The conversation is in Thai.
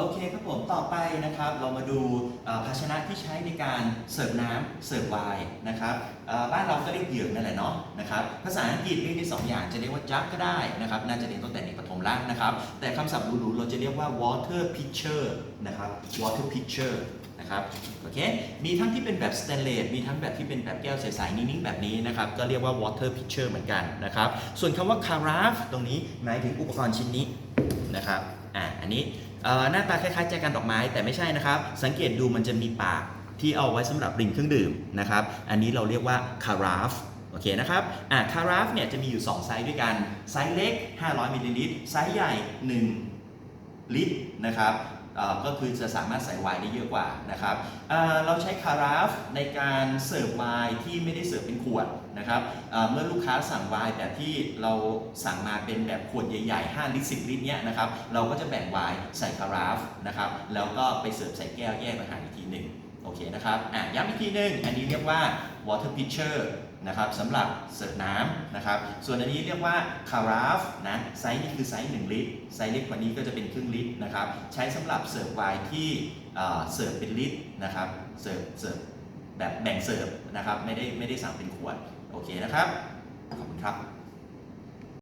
โอเคครับผมต่อไปนะครับ เรามาดูภาชนะที่ใช้ในการเสิร์ฟน้ำเสิร์ฟไวน์นะครับบ้านเราก็เรียกเหยือกนั่นแหละเนาะนะครับภาษาอังกฤษเรียกได้สองอย่างจะเรียกว่าจักก็ได้นะครับน่าจะเรียนตั้งแต่เด็กประถมแล้วนะครับ แต่คำศัพท์หรูๆเราจะเรียกว่า water pitcher นะครับ water pitcher นะครับโอเคมีทั้งที่เป็นแบบสแตนเลสมีทั้งแบบที่เป็นแบบแก้วใสๆนิ่งๆแบบนี้นะครับก็เรียกว่า water pitcher เหมือนกันนะครับส่วนคำว่า carafe ตรงนี้หมายถึงอุปกรณ์ชิ้นนี้นะครับอ่าอันนี้ หน้าตาคล้ายๆแจกันดอกไม้แต่ไม่ใช่นะครับ สังเกตดูมันจะมีปากที่เอาไว้สำหรับรินเครื่องดื่มนะครับ อันนี้เราเรียกว่าคาราฟโอเคนะครับ อ่าคาราฟเนี่ยจะมีอยู่ 2 ไซส์ด้วยกัน ไซส์เล็ก 500มิลลิลิตร ไซส์ใหญ่ 1 ลิตรนะครับ ก็คือจะสามารถใส่ไวน์ได้เยอะกว่านะครับเราใช้คาราฟในการเสิร์ฟไวน์ที่ไม่ได้เสิร์ฟเป็นขวดนะครับเมื่อลูกค้าสั่งไวน์แบบที่เราสั่งมาเป็นแบบขวดใหญ่ๆ 5 ลิตร 10 ลิตรเนี่ยนะครับเราก็จะแบ่งไวน์ใส่คาราฟนะครับแล้วก็ไปเสิร์ฟใส่แก้วแยกต่าหากอีกทีหนึ่งโอเคนะครับอะย้ำอีกทีหนึ่งอันนี้เรียกว่า water pitcher นะครับสำหรับเสิร์ฟน้ำนะครับ ส่วนอันนี้เรียกว่าคาราฟนะไซส์นี้คือไซส์1ลิตร ไซส์เล็กกว่านี้ก็จะเป็นครึ่งลิตรนะครับ ใช้สำหรับเสิร์ฟไวน์ที่เอ่อเสิร์ฟเป็นลิตรนะครับ เสิร์ฟเสิร์ฟแบบแบ่งเสิร์ฟนะครับ ไม่ได้ไม่ได้สั่งเป็นขวด โอเคนะครับ ขอบคุณครับ